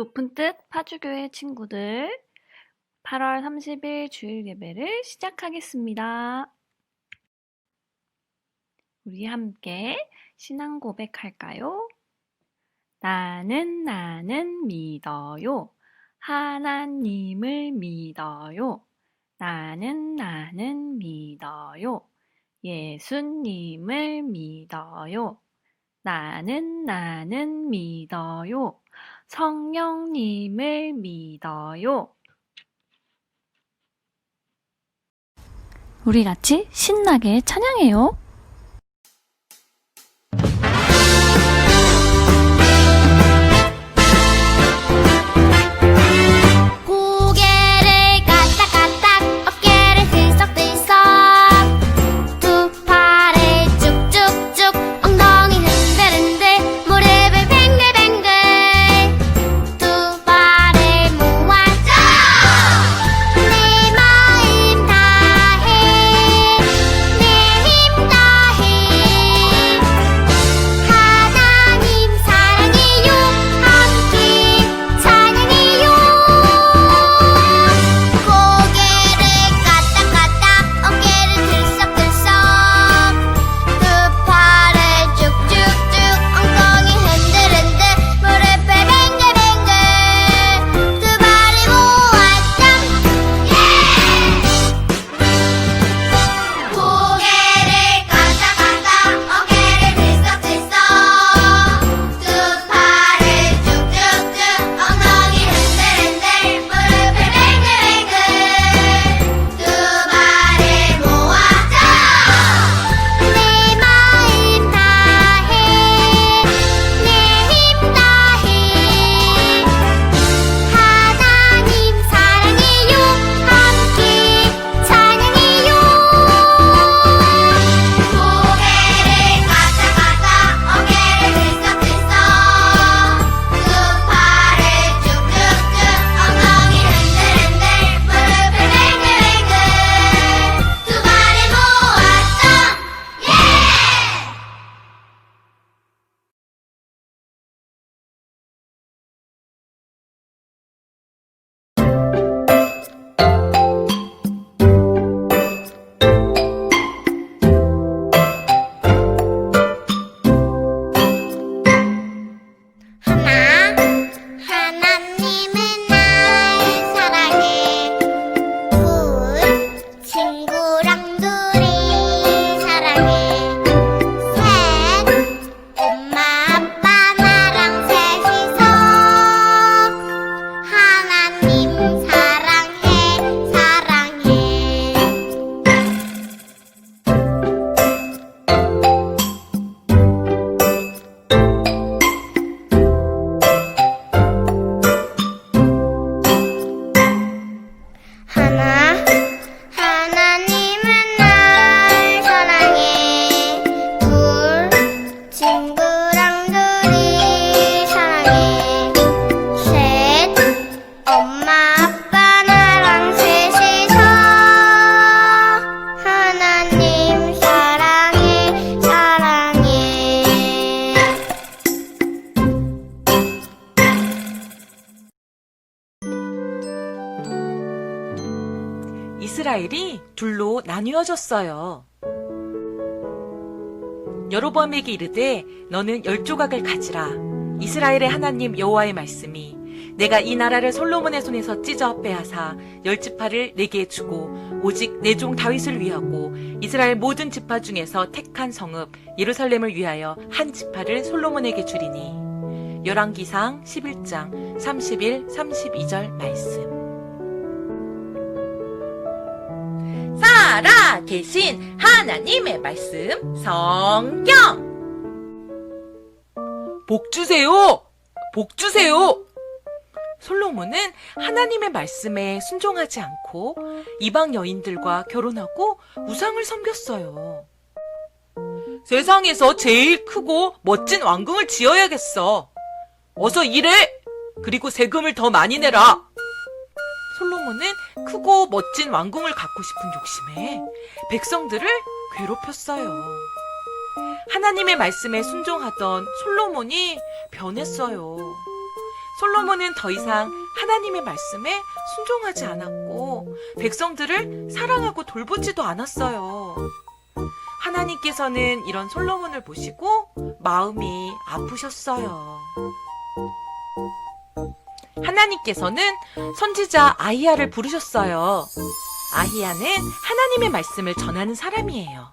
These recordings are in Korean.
높은 뜻 파주교회 친구들 8월 30일 주일 예배를 시작하겠습니다. 우리 함께 신앙 고백할까요? 나는 나는 믿어요. 하나님을 믿어요. 나는 나는 믿어요. 예수님을 믿어요. 나는 나는 믿어요. 성령님을 믿어요. 우리 같이 신나게 찬양해요. 이스라엘이 둘로 나뉘어졌어요. 여로보암에게 이르되 너는 열 조각을 가지라. 이스라엘의 하나님 여호와의 말씀이 내가 이 나라를 솔로몬의 손에서 찢어 빼앗아 열 지파를 내게 주고 오직 내 종 다윗을 위하고 이스라엘 모든 지파 중에서 택한 성읍 예루살렘을 위하여 한 지파를 솔로몬에게 주리니 열왕기상 11장 31, 32절 말씀. 살아 계신 하나님의 말씀 성경. 복 주세요. 복 주세요. 솔로몬은 하나님의 말씀에 순종하지 않고 이방 여인들과 결혼하고 우상을 섬겼어요. 세상에서 제일 크고 멋진 왕궁을 지어야겠어. 어서 일해. 그리고 세금을 더 많이 내라. 솔로몬은 크고 멋진 왕궁을 갖고 싶은 욕심에 백성들을 괴롭혔어요. 하나님의 말씀에 순종하던 솔로몬이 변했어요. 솔로몬은 더 이상 하나님의 말씀에 순종하지 않았고 백성들을 사랑하고 돌보지도 않았어요. 하나님께서는 이런 솔로몬을 보시고 마음이 아프셨어요. 하나님께서는 선지자 아히야를 부르셨어요. 아히야는 하나님의 말씀을 전하는 사람이에요.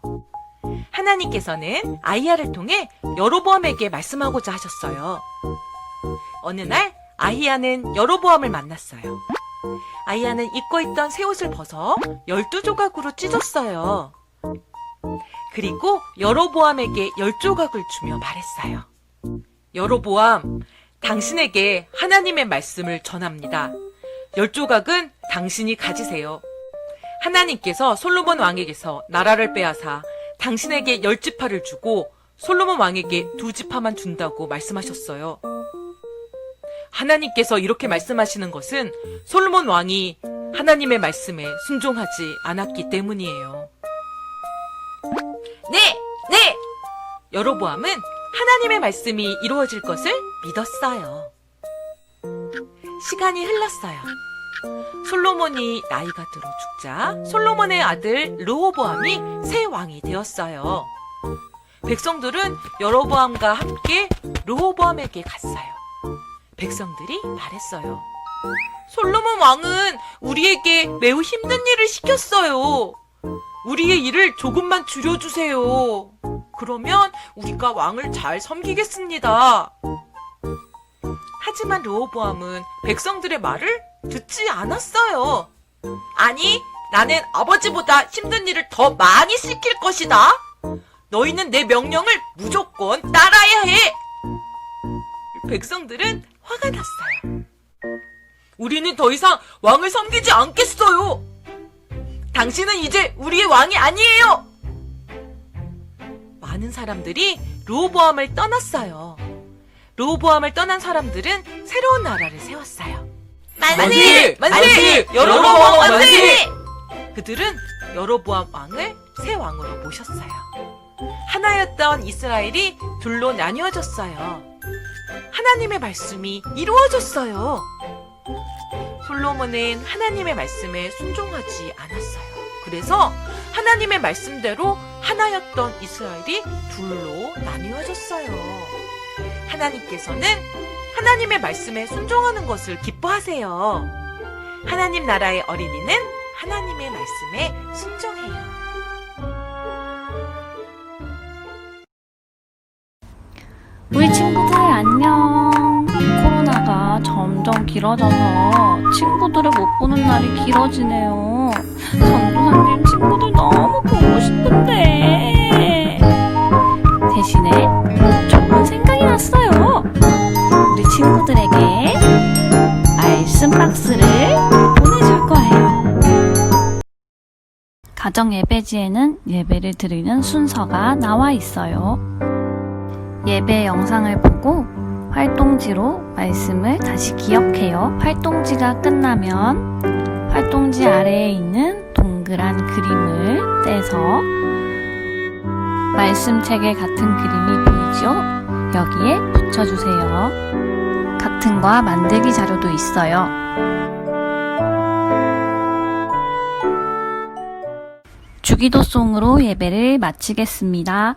하나님께서는 아히야를 통해 여로보암에게 말씀하고자 하셨어요. 어느 날 아히야는 여로보암을 만났어요. 아히야는 입고 있던 새 옷을 벗어 열두 조각으로 찢었어요. 그리고 여로보암에게 열 조각을 주며 말했어요. 여로보암, 당신에게 하나님의 말씀을 전합니다. 열 조각은 당신이 가지세요. 하나님께서 솔로몬 왕에게서 나라를 빼앗아 당신에게 열 지파를 주고 솔로몬 왕에게 두 지파만 준다고 말씀하셨어요. 하나님께서 이렇게 말씀하시는 것은 솔로몬 왕이 하나님의 말씀에 순종하지 않았기 때문이에요. 네, 네! 여로보암은 하나님의 말씀이 이루어질 것을 믿었어요. 시간이 흘렀어요. 솔로몬이 나이가 들어 죽자 솔로몬의 아들 르호보암이 새 왕이 되었어요. 백성들은 여로보암과 함께 르호보암에게 갔어요. 백성들이 말했어요. 솔로몬 왕은 우리에게 매우 힘든 일을 시켰어요. 우리의 일을 조금만 줄여주세요. 그러면 우리가 왕을 잘 섬기겠습니다. 하지만 르호보암은 백성들의 말을 듣지 않았어요. 아니, 나는 아버지보다 힘든 일을 더 많이 시킬 것이다. 너희는 내 명령을 무조건 따라야 해. 백성들은 화가 났어요. 우리는 더 이상 왕을 섬기지 않겠어요. 당신은 이제 우리의 왕이 아니에요. 많은 사람들이 로보암을 떠났어요. 로보암을 떠난 사람들은 새로운 나라를 세웠어요. 만세! 만세! 여로보암 만세! 그들은 여로보암 왕을 새 왕으로 모셨어요. 하나였던 이스라엘이 둘로 나뉘어졌어요. 하나님의 말씀이 이루어졌어요. 솔로몬은 하나님의 말씀에 순종하지 않았어요. 그래서 하나님의 말씀대로 하나였던 이스라엘이 둘로 나뉘어졌어요. 하나님께서는 하나님의 말씀에 순종하는 것을 기뻐하세요. 하나님 나라의 어린이는 하나님의 말씀에 순종해요. 우리 친구들 안녕. 코로나가 점점 길어져서 친구들을 못 보는 날이 길어지네요. 전도사님 가정 예배지에는 예배를 드리는 순서가 나와 있어요. 예배 영상을 보고 활동지로 말씀을 다시 기억해요. 활동지가 끝나면 활동지 아래에 있는 동그란 그림을 떼서 말씀책에 같은 그림이 보이죠? 여기에 붙여주세요. 같은 과 만들기 자료도 있어요. 주기도송으로 예배를 마치겠습니다.